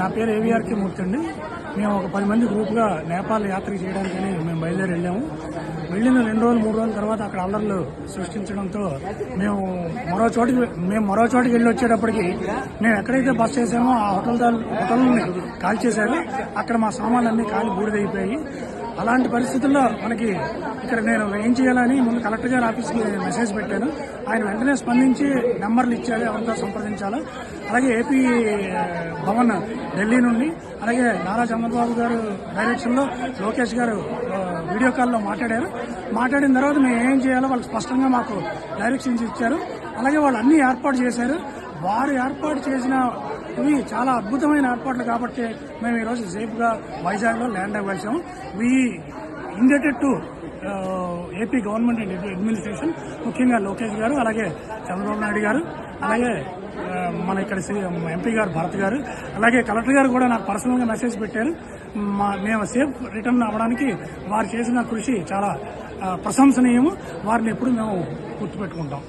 నా పేరు ఏవిఆర్కే మూర్తి అండి. మేము ఒక పది మంది గ్రూప్గా నేపాల్ యాత్ర చేయడానికని మేము బయలుదేరి వెళ్ళాము. వెళ్ళిన రెండు రోజులు మూడు రోజుల తర్వాత అక్కడ అల్లర్లు సృష్టించడంతో మేము మరో చోటికి మేము మరో చోటికి వెళ్ళి వచ్చేటప్పటికి మేము ఎక్కడైతే బస్ చేసామో ఆ హోటల్ హోటల్ని కాల్ చేశారు అక్కడ మా సామాన్లన్నీ కాలి బూడిదైపోయాయి. అలాంటి పరిస్థితుల్లో మనకి ఇక్కడ నేను ఏం చేయాలని ముందు కలెక్టర్ గారి ఆఫీస్కి మెసేజ్ పెట్టాను. ఆయన వెంటనే స్పందించి నెంబర్లు ఇచ్చారు ఎవరితో సంప్రదించాలో. అలాగే ఏపీ భవన్ ఢిల్లీ నుండి అలాగే నారా చంద్రబాబు గారు డైరెక్షన్లో లోకేష్ గారు వీడియో కాల్లో మాట్లాడారు. మాట్లాడిన తర్వాత మేము ఏం చేయాలో వాళ్ళు స్పష్టంగా మాకు డైరెక్షన్స్ ఇచ్చారు. అలాగే వాళ్ళు అన్ని ఏర్పాటు చేశారు. వారు ఏర్పాటు చేసిన ఇవి చాలా అద్భుతమైన ఏర్పాట్లు కాబట్టి మేము ఈరోజు సేఫ్గా వైజాగ్లో land అవ్వాల్సాము. We indebted to AP government and administration ముఖ్యంగా లోకేష్ గారు అలాగే చంద్రబాబు నాయుడు గారు అలాగే మన ఇక్కడ ఎంపీ గారు భరత్ గారు అలాగే కలెక్టర్ గారు కూడా నాకు పర్సనల్గా మెసేజ్ పెట్టారు. మా మేము సేఫ్ రిటర్న్ అవ్వడానికి వారు చేసిన కృషి చాలా ప్రశంసనీయము. వారిని ఎప్పుడు మేము గుర్తుపెట్టుకుంటాం.